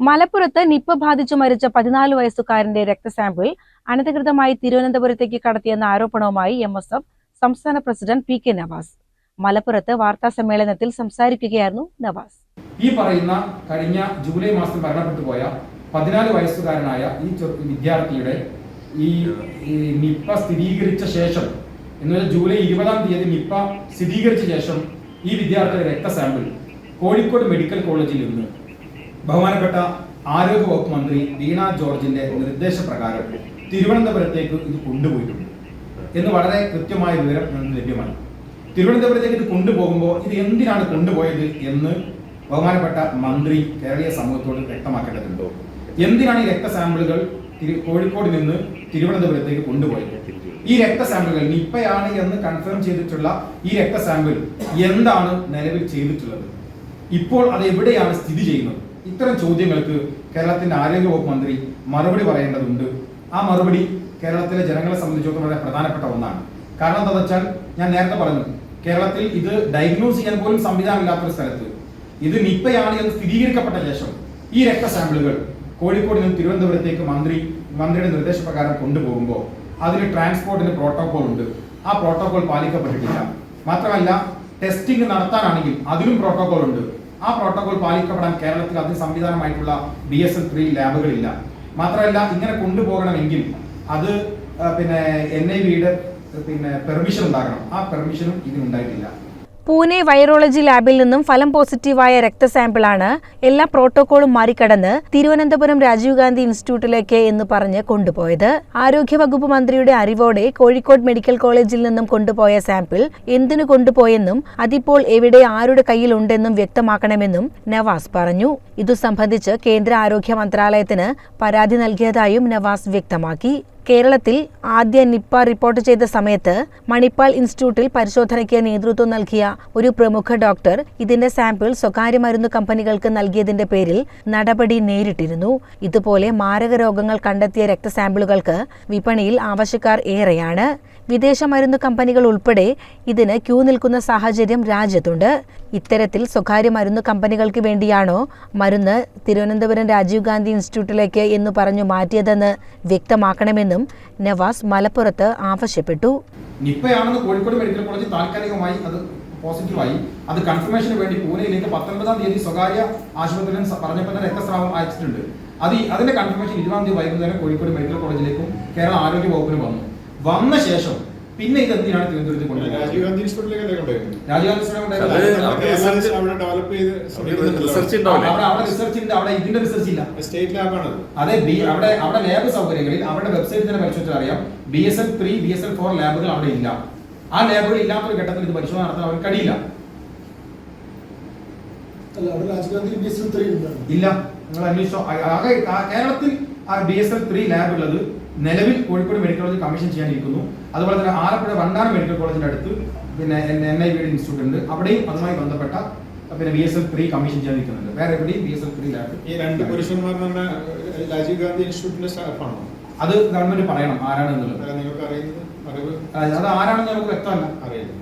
മലപ്പുറത്ത് നിപ്പ ബാധിച്ചു മരിച്ച പതിനാല് വയസ്സുകാരന്റെ രക്തസാമ്പിൾ അനധികൃതമായി തിരുവനന്തപുരത്തേക്ക് കടത്തിയെന്ന ആരോപണവുമായി എം എസ് എഫ് സംസ്ഥാന പ്രസിഡന്റ് പി കെ നവാസ്. മലപ്പുറത്ത് വാർത്താ സമ്മേളനത്തിൽ സംസാരിക്കുകയായിരുന്നു നവാസ്. ഈ പറയുന്ന കഴിഞ്ഞ ജൂലൈ മാസം മരണപ്പെട്ടു പോയ പതിനാല് വയസ്സുകാരനായ ഈ വിദ്യാർത്ഥിയുടെ ഈ നിപ്പ സ്ഥിരീകരിച്ച ശേഷം എന്നുവെച്ചാൽ ജൂലൈ ഇരുപതാം തീയതി നിപ്പ സ്ഥിരീകരിച്ച ശേഷം ഈ വിദ്യാർത്ഥിയുടെ രക്തസാമ്പിൾ കോഴിക്കോട് മെഡിക്കൽ കോളേജിൽ നിന്ന് ബഹുമാനപ്പെട്ട ആരോഗ്യ വകുപ്പ് മന്ത്രി വീണ ജോർജിന്റെ നിർദ്ദേശപ്രകാരം തിരുവനന്തപുരത്തേക്ക് ഇത് കൊണ്ടുപോയിട്ടുണ്ട് എന്ന് വളരെ കൃത്യമായ വിവരം നിന്ന് ലഭ്യമാണ്. തിരുവനന്തപുരത്തേക്ക് ഇത് കൊണ്ടുപോകുമ്പോൾ ഇത് എന്തിനാണ് കൊണ്ടുപോയത് എന്ന് ബഹുമാനപ്പെട്ട മന്ത്രി കേരളീയ സമൂഹത്തോട് വ്യക്തമാക്കേണ്ടതുണ്ടോ. എന്തിനാണ് ഈ രക്തസാമ്പിളുകൾ തിരു- കോഴിക്കോട് നിന്ന് തിരുവനന്തപുരത്തേക്ക് കൊണ്ടുപോയത്? ഈ രക്ത രക്തസാമ്പിളുകൾ നിപ്പയാണ് എന്ന് കൺഫേം ചെയ്തിട്ടുള്ള ഈ രക്ത സാമ്പിൾ എന്താണ് നിലവിൽ ചെയ്തിട്ടുള്ളത്? ഇപ്പോൾ അത് എവിടെയാണ് സ്ഥിതി ചെയ്യുന്നത്? ഇത്തരം ചോദ്യങ്ങൾക്ക് കേരളത്തിന്റെ ആരോഗ്യ വകുപ്പ് മന്ത്രി മറുപടി പറയേണ്ടതുണ്ട്. ആ മറുപടി കേരളത്തിലെ ജനങ്ങളെ സംബന്ധിച്ചിടത്തോളം വളരെ പ്രധാനപ്പെട്ട ഒന്നാണ്. കാരണം എന്താണെന്ന് വെച്ചാൽ ഞാൻ നേരത്തെ പറഞ്ഞു കേരളത്തിൽ ഇത് ഡയഗ്നോസ് ചെയ്യാൻ പോലും സംവിധാനമില്ലാത്തൊരു സ്ഥലത്ത്. ഇത് നിപ്പയാണ് എന്ന് സ്ഥിരീകരിക്കപ്പെട്ട ശേഷം ഈ രക്ത സാമ്പിളുകൾ കോഴിക്കോട് നിന്ന് തിരുവനന്തപുരത്തേക്ക് മന്ത്രി മന്ത്രിയുടെ നിർദ്ദേശപ്രകാരം കൊണ്ടുപോകുമ്പോൾ അതിന് ട്രാൻസ്പോർട്ടിന് പ്രോട്ടോകോൾ ഉണ്ട്. ആ പ്രോട്ടോകോൾ പാലിക്കപ്പെട്ടിട്ടില്ല. മാത്രമല്ല ടെസ്റ്റിംഗ് നടത്താനാണെങ്കിൽ അതിനും പ്രോട്ടോകോൾ ഉണ്ട്. ആ പ്രോട്ടോകോൾ പാലിക്കപ്പെടാൻ കേരളത്തിൽ അതിന് സംവിധാനമായിട്ടുള്ള ബി എസ് എൽ ത്രീ ലാബുകളില്ല. മാത്രമല്ല ഇങ്ങനെ കൊണ്ടുപോകണമെങ്കിൽ അത് പിന്നെ എൻ ഐ വിയുടെ പിന്നെ പെർമിഷൻ ഉണ്ടാകണം. ആ പെർമിഷനും ഇതിനുണ്ടായിട്ടില്ല. പൂനെ വൈറോളജി ലാബിൽ നിന്നും ഫലം പോസിറ്റീവായ രക്തസാമ്പിളാണ് എല്ലാ പ്രോട്ടോകോളും മറികടന്ന് തിരുവനന്തപുരം രാജീവ് ഗാന്ധി ഇൻസ്റ്റിറ്റ്യൂട്ടിലേക്ക് എന്ന് പറഞ്ഞ് കൊണ്ടുപോയത്. ആരോഗ്യവകുപ്പ് മന്ത്രിയുടെ അറിവോടെ കോഴിക്കോട് മെഡിക്കൽ കോളേജിൽ നിന്നും കൊണ്ടുപോയ സാമ്പിൾ എന്തിനു കൊണ്ടുപോയെന്നും അതിപ്പോൾ എവിടെ ആരുടെ കയ്യിലുണ്ടെന്നും വ്യക്തമാക്കണമെന്നും നവാസ് പറഞ്ഞു. ഇതു സംബന്ധിച്ച് കേന്ദ്ര ആരോഗ്യ മന്ത്രാലയത്തിന് പരാതി നൽകിയതായും നവാസ് വ്യക്തമാക്കി. കേരളത്തിൽ ആദ്യ നിപ്പ റിപ്പോർട്ട് ചെയ്ത സമയത്ത് മണിപ്പാൽ ഇൻസ്റ്റിറ്റ്യൂട്ടിൽ പരിശോധനയ്ക്ക് നേതൃത്വം നൽകിയ ഒരു പ്രമുഖ ഡോക്ടർ ഇതിന്റെ സാമ്പിൾ സ്വകാര്യ മരുന്ന് കമ്പനികൾക്ക് നൽകിയതിന്റെ പേരിൽ നടപടി നേരിട്ടിരുന്നു. ഇതുപോലെ മാരക രോഗങ്ങൾ കണ്ടെത്തിയ രക്തസാമ്പിളുകൾക്ക് വിപണിയിൽ ആവശ്യക്കാർ ഏറെയാണ്. വിദേശ മരുന്ന് കമ്പനികൾ ഉൾപ്പെടെ ഇതിന് ക്യൂ നിൽക്കുന്ന സാഹചര്യം രാജ്യത്തുണ്ട്. ഇത്തരത്തിൽ സ്വകാര്യ മരുന്ന് കമ്പനികൾക്ക് വേണ്ടിയാണോ മരുന്ന് തിരുവനന്തപുരം രാജീവ് ഗാന്ധി ഇൻസ്റ്റിറ്റ്യൂട്ടിലേക്ക് എന്ന് പറഞ്ഞു മാറ്റിയതെന്ന് വ്യക്തമാക്കണമെന്നും നവാസ് മലപ്പുറത്ത് ആവശ്യപ്പെട്ടു. നിപ്പയാണെന്ന് കോഴിക്കോട് മെഡിക്കൽ കോളേജ് താൽക്കാലികമായി അത് പോസിറ്റീവായി അത് കൺഫർമേഷന് വേണ്ടി പൂനെയിലേക്ക് പത്തൊൻപതാം തീയതി സ്വകാര്യ ആശുപത്രിയിൽ പറഞ്ഞപ്പോൾ രക്തസ്രാവം അയച്ചിട്ടുണ്ട്. അത് അതിന്റെ കൺഫർമേഷൻ ഇരുപതാം തീയതി വൈകുന്നേരം കോഴിക്കോട് മെഡിക്കൽ കോളേജിലേക്കും കേരള ആരോഗ്യ വകുപ്പിന് വന്നു. വന്ന ശേഷം പിന്നെ ഇത് എന്തിനാണ് തിരുവനന്തപുരത്ത് കൊണ്ടുവരുന്നത്? രാജീവ് ഗാന്ധി അവിടെ ഇതിന്റെ റിസർച്ച് ഇല്ല. സ്റ്റേറ്റ് അതെ ബി അവിടെ അവിടെ ലാബ് സൗകര്യങ്ങളിൽ അവരുടെ വെബ്സൈറ്റിൽ തന്നെ പരിശോധിച്ചാൽ അറിയാം. B S L three B S L four ലാബുകൾ അവിടെ ഇല്ല. ആ ലാബുകൾ ഇല്ലാത്തൊരു ഘട്ടത്തിൽ ഇത് പരിശോധന നടത്താൻ അവർക്ക് കഴിയില്ല ഇല്ല. നിങ്ങൾ അന്വേഷിച്ചോ. കേരളത്തിൽ ആ B S L three lab ഉള്ളത് നിലവിൽ കോഴിക്കോട് മെഡിക്കൽ കോളേജ് കമ്മീഷൻ ചെയ്യാനിരിക്കുന്നു. അതുപോലെ തന്നെ ആലപ്പുഴ വണ്ടാനം മെഡിക്കൽ കോളേജിന്റെ അടുത്ത് പിന്നെ എൻ ഐ ബിയുടെ ഇൻസ്റ്റിറ്റ്യൂട്ട് ഉണ്ട്. അവിടെയും അതുമായി ബന്ധപ്പെട്ട പിന്നെ B S L three commission ചെയ്യാൻ നിൽക്കുന്നുണ്ട് വേറെ എവിടെയും ബി എസ് എൽ ത്രീ ഈ രണ്ട് പുരുഷന്മാർ രാജീവ് ഗാന്ധി ഇൻസ്റ്റിറ്റ്യൂട്ടിന്റെ സ്റ്റാഫാണോ? അത് ഗവൺമെന്റ് പറയണം ആരാണെന്നുള്ളത് നിങ്ങൾക്ക് അറിയുന്നത് അത് ആരാണെന്ന് നമുക്ക് വ്യക്തമല്ല. അറിയില്ല.